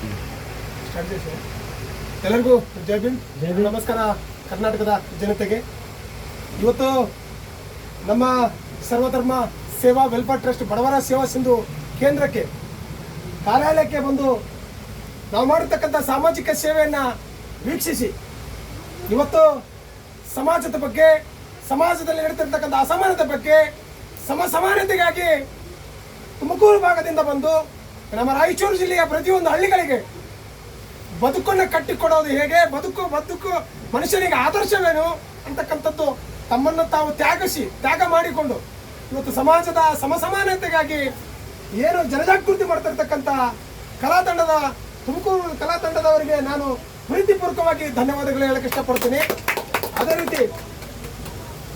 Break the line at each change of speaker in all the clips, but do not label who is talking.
Start ಎಲ್ಲರಿಗೂ ಜೈ ಭೀಮ್.
ಜೈ ಭೀಮ್.
ನಮಸ್ಕಾರ ಕರ್ನಾಟಕದ ಜನತೆಗೆ. ಇವತ್ತು ನಮ್ಮ ಸರ್ವಧರ್ಮ ಸೇವಾ ವೆಲ್ಫೇರ್ ಟ್ರಸ್ಟ್ ಬಡವರ ಸೇವಾ ಸಿಂಧು ಕೇಂದ್ರಕ್ಕೆ ಕಾರ್ಯಾಲಯಕ್ಕೆ ಬಂದು ನಾವು ಮಾಡಿರ್ತಕ್ಕಂಥ ಸಾಮಾಜಿಕ ಸೇವೆಯನ್ನು ವೀಕ್ಷಿಸಿ. ಇವತ್ತು ಸಮಾಜದ ಬಗ್ಗೆ ಸಮಾಜದಲ್ಲಿ ನಡೀತಿರ್ತಕ್ಕಂಥ ಅಸಮಾನತೆ ಬಗ್ಗೆ ಸಮ ಸಮಾನತೆಗಾಗಿ ತುಮಕೂರು ಭಾಗದಿಂದ ಬಂದು ನಮ್ಮ ರಾಯಚೂರು ಜಿಲ್ಲೆಯ ಪ್ರತಿಯೊಂದು ಹಳ್ಳಿಗಳಿಗೆ ಬದುಕನ್ನು ಕಟ್ಟಿಕೊಡೋದು ಹೇಗೆ? ಬದುಕು ಬದುಕು ಮನುಷ್ಯನಿಗೆ ಆದರ್ಶವೇನು? ಅಂತಕ್ಕಂಥದ್ದು ತಮ್ಮನ್ನು ತಾವು ತ್ಯಾಗಿಸಿ, ತ್ಯಾಗ ಮಾಡಿಕೊಂಡು ಇವತ್ತು ಸಮಾಜದ ಸಮಸಮಾನತೆಗಾಗಿ ಏನು ಜನಜಾಗೃತಿ ಮಾಡ್ತಿರ್ತಕ್ಕಂಥ ಕಲಾತಂಡದ ತುಮಕೂರು ಕಲಾತಂಡದವರಿಗೆ ನಾನು ಪ್ರೀತಿಪೂರ್ವಕವಾಗಿ ಧನ್ಯವಾದಗಳು ಹೇಳಕ್ಕೆ ಇಷ್ಟಪಡ್ತೀನಿ. ಅದೇ ರೀತಿ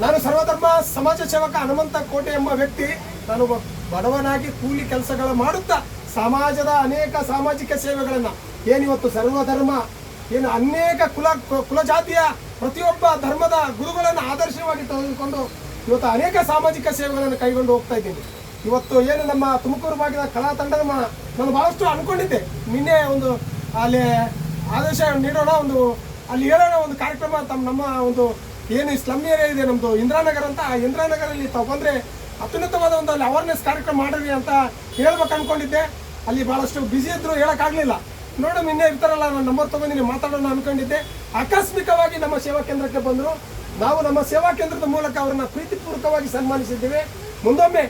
ನಾನು ಸರ್ವಧರ್ಮ ಸಮಾಜ ಸೇವಕ ಹನುಮಂತ ಕೋಟೆ ಎಂಬ ವ್ಯಕ್ತಿ. ನಾನು ಬಡವನಾಗಿ ಕೂಲಿ ಕೆಲಸಗಳು ಮಾಡುತ್ತಾ ಸಮಾಜದ ಅನೇಕ ಸಾಮಾಜಿಕ ಸೇವೆಗಳನ್ನು ಏನಿವತ್ತು ಸರ್ವಧರ್ಮ, ಏನು ಅನೇಕ ಕುಲ ಕುಲ ಜಾತಿಯ ಪ್ರತಿಯೊಬ್ಬ ಧರ್ಮದ ಗುರುಗಳನ್ನು ಆದರ್ಶವಾಗಿ ತೆಗೆದುಕೊಂಡು ಇವತ್ತು ಅನೇಕ ಸಾಮಾಜಿಕ ಸೇವೆಗಳನ್ನು ಕೈಗೊಂಡು ಹೋಗ್ತಾ ಇದ್ದೀನಿ ಇವತ್ತು ಏನು ನಮ್ಮ ತುಮಕೂರು ಭಾಗದ ಕಲಾ ತಂಡದ ನಾನು ಭಾಳಷ್ಟು ಅನ್ಕೊಂಡಿದ್ದೆ. ನಿನ್ನೆ ಒಂದು ಅಲ್ಲಿ ಆದೇಶ ನೀಡೋಣ, ಒಂದು ಅಲ್ಲಿ ಹೇಳೋಣ ಒಂದು ಕಾರ್ಯಕ್ರಮ ತಮ್ಮ ನಮ್ಮ ಒಂದು ಏನು ಸ್ಲಮ್ ಏರಿಯಾ ಇದೆ ನಮ್ಮದು ಇಂದ್ರಾನಗರ ಅಂತ. ಆ ಇಂದ್ರಾನಗರಲ್ಲಿ ತಾವು ಬಂದರೆ ಅತ್ಯುನ್ನತವಾದ ಒಂದು ಅಲ್ಲಿ ಅವೇರ್ನೆಸ್ ಕಾರ್ಯಕ್ರಮ ಮಾಡಿರಿ ಅಂತ ಹೇಳ್ಬೇಕು ಅನ್ಕೊಂಡಿದ್ದೆ. ಅಲ್ಲಿ ಭಾಳಷ್ಟು ಬ್ಯುಸಿ ಇದ್ರು ಹೇಳೋಕ್ಕಾಗಲಿಲ್ಲ. ನೋಡಮ್ ನಿನ್ನೆ ಇರ್ತಾರಲ್ಲ ನಾನು ನಂಬರ್ ತೊಗೊಂಡಿನಿ ಮಾತಾಡೋಣ ಅನ್ಕೊಂಡಿದ್ದೆ. ಆಕಸ್ಮಿಕವಾಗಿ ನಮ್ಮ ಸೇವಾ ಕೇಂದ್ರಕ್ಕೆ ಬಂದರು. ನಾವು ನಮ್ಮ ಸೇವಾ ಕೇಂದ್ರದ ಮೂಲಕ ಅವರನ್ನು ಪ್ರೀತಿಪೂರ್ವಕವಾಗಿ ಸನ್ಮಾನಿಸಿದ್ದೇವೆ. ಮುಂದೊಮ್ಮೆ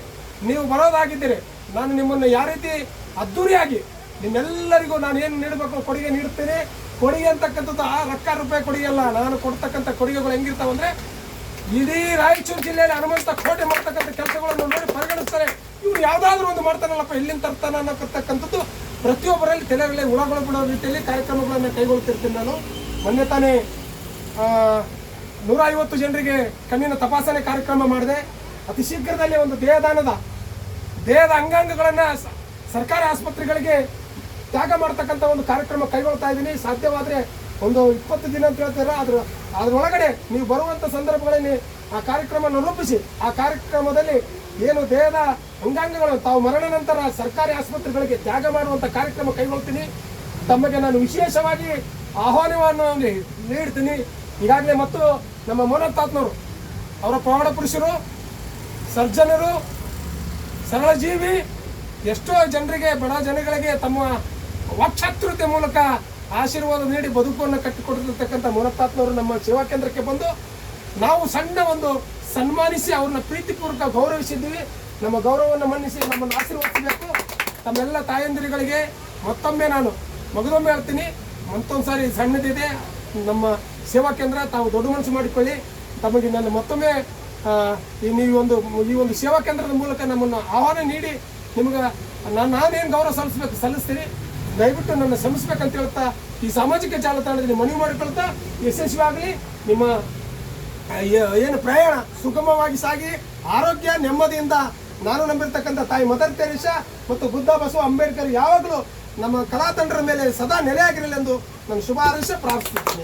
ನೀವು ಬರೋದಾಗಿದ್ದೀರಿ. ನಾನು ನಿಮ್ಮನ್ನು ಯಾವ ರೀತಿ ಅದ್ದೂರಿಯಾಗಿ ನಿಮ್ಮೆಲ್ಲರಿಗೂ ನಾನು ಏನು ನೀಡಬೇಕು ಕೊಡುಗೆ ನೀಡುತ್ತೇನೆ. ಕೊಡುಗೆ ಅಂತಕ್ಕಂಥದ್ದು ಆ ರೊಕ್ಕ ರೂಪಾಯಿ ಕೊಡುಗೆ ಅಲ್ಲ ನಾನು ಕೊಡ್ತಕ್ಕಂಥ ಕೊಡುಗೆಗಳು ಹೆಂಗಿರ್ತಾವಂದ್ರೆ ಇಡೀ ರಾಯಚೂರು ಜಿಲ್ಲೆಯಲ್ಲಿ ಹನುಮಂತ ಕೋಟೆ ಮಾಡ್ತಕ್ಕಂಥ ಕೆಲಸಗಳನ್ನು ನೋಡಿ ಪರಿಗಣಿಸ್ತಾರೆ. ಇವ್ರು ಯಾವುದಾದ್ರೂ ಒಂದು ಮಾಡ್ತಾನಲ್ಲಪ್ಪ, ಎಲ್ಲಿಂದ ತರ್ತಾನ ಅನ್ನತಕ್ಕಂಥದ್ದು ಪ್ರತಿಯೊಬ್ಬರಲ್ಲಿ ತಲೆಗಳಲ್ಲಿ ಹುಳಗಳು ಬಿಡೋ ರೀತಿಯಲ್ಲಿ ಕಾರ್ಯಕ್ರಮಗಳನ್ನು ಕೈಗೊಳ್ತಿರ್ತೀನಿ ನಾನು. ಮೊನ್ನೆ ತಾನೇ ನೂರ ಐವತ್ತು ಜನರಿಗೆ ಕಣ್ಣಿನ ತಪಾಸಣೆ ಕಾರ್ಯಕ್ರಮ ಮಾಡಿದೆ. ಅತಿ ಶೀಘ್ರದಲ್ಲಿ ಒಂದು ದೇಹದಾನದ, ದೇಹದ ಅಂಗಾಂಗಗಳನ್ನು ಸರ್ಕಾರಿ ಆಸ್ಪತ್ರೆಗಳಿಗೆ ತ್ಯಾಗ ಮಾಡ್ತಕ್ಕಂಥ ಒಂದು ಕಾರ್ಯಕ್ರಮ ಕೈಗೊಳ್ತಾ ಇದ್ದೀನಿ. ಸಾಧ್ಯವಾದರೆ ಒಂದು ಇಪ್ಪತ್ತು ದಿನ ಅಂತ ಹೇಳ್ತೀರ. ಅದ್ರ ಅದರೊಳಗಡೆ ನೀವು ಬರುವಂಥ ಸಂದರ್ಭಗಳಲ್ಲಿ ಆ ಕಾರ್ಯಕ್ರಮವನ್ನು ರೂಪಿಸಿ ಆ ಕಾರ್ಯಕ್ರಮದಲ್ಲಿ ಏನು ದೇಹದ ಅಂಗಾಂಗಗಳು? ತಾವು ಮರಣ ನಂತರ ಸರ್ಕಾರಿ ಆಸ್ಪತ್ರೆಗಳಿಗೆ ತ್ಯಾಗ ಮಾಡುವಂತ ಕಾರ್ಯಕ್ರಮ ಕೈಗೊಳ್ತೀನಿ. ತಮಗೆ ನಾನು ವಿಶೇಷವಾಗಿ ಆಹ್ವಾನವನ್ನು ನೀಡ್ತೀನಿ. ಈಗಾಗಲೇ ಮತ್ತು ನಮ್ಮ ಮೋಹನ್ ತಾತ್ನವರು, ಅವರ ಪ್ರೌಢ ಪುರುಷರು, ಸರ್ಜನರು ಸರಳ ಜೀವಿ ಎಷ್ಟೋ ಜನರಿಗೆ, ಬಡ ಜನಗಳಿಗೆ ತಮ್ಮ ವಕ್ಷತ್ರುತೆ ಮೂಲಕ ಆಶೀರ್ವಾದ ನೀಡಿ ಬದುಕನ್ನು ಕಟ್ಟಿಕೊಟ್ಟಿರ್ತಕ್ಕಂಥ ಮುನತ್ತಾತ್ನವರು ನಮ್ಮ ಸೇವಾ ಕೇಂದ್ರಕ್ಕೆ ಬಂದು ನಾವು ಸಣ್ಣ ಒಂದು ಸನ್ಮಾನಿಸಿ ಅವ್ರನ್ನ ಪ್ರೀತಿಪೂರ್ವಕ ಗೌರವಿಸಿದ್ದೀವಿ. ನಮ್ಮ ಗೌರವವನ್ನು ಮನ್ನಿಸಿ ನಮ್ಮನ್ನು ಆಶೀರ್ವದಿಸಬೇಕು. ತಮ್ಮೆಲ್ಲ ತಾಯಂದಿರುಗಳಿಗೆ ಮತ್ತೊಮ್ಮೆ ನಾನು ಮಗದೊಮ್ಮೆ ಹೇಳ್ತೀನಿ. ಮತ್ತೊಂದು ಸಾರಿ ಸಣ್ಣದಿದೆ. ನಮ್ಮ ಸೇವಾ ಕೇಂದ್ರ, ತಾವು ದೊಡ್ಡ ಮನಸ್ಸು ಮಾಡಿಕೊಳ್ಳಿ. ತಮಗೆ ನಾನು ಮತ್ತೊಮ್ಮೆ ಈ ನೀವು ಒಂದು, ಈ ಒಂದು ಸೇವಾ ಕೇಂದ್ರದ ಮೂಲಕ ನಮ್ಮನ್ನು ಆಹ್ವಾನ ನೀಡಿ ನಿಮ್ಗೆ ನಾನು ನಾನೇನು ಗೌರವ ಸಲ್ಲಿಸ್ಬೇಕು ಸಲ್ಲಿಸ್ತೀನಿ. ದಯವಿಟ್ಟು ನನ್ನ ಶ್ರಮಿಸ್ಬೇಕಂತ ಹೇಳ್ತಾ ಈ ಸಾಮಾಜಿಕ ಜಾಲತಾಣದಲ್ಲಿ ಮನವಿ ಮಾಡಿಕೊಳ್ತಾ ಯಶಸ್ವಿಯಾಗಲಿ. ನಿಮ್ಮ ಏನು ಪ್ರಯಾಣ ಸುಗಮವಾಗಿ ಸಾಗಿ ಆರೋಗ್ಯ ನೆಮ್ಮದಿಯಿಂದ ನಾನು ನಂಬಿರ್ತಕ್ಕಂಥ ತಾಯಿ ಮದರ್ ತೆರೇಸಾ ಮತ್ತು ಬುದ್ಧ ಬಸವ ಅಂಬೇಡ್ಕರ್ ಯಾವಾಗಲೂ ನಮ್ಮ ಕಲಾತಂಡರ ಮೇಲೆ ಸದಾ ನೆಲೆಯಾಗಿರಲಿ ಎಂದು ನಾನು ಶುಭ ಹಾರೈಸಿ ಪ್ರಾರ್ಥಿಸುತ್ತೇನೆ.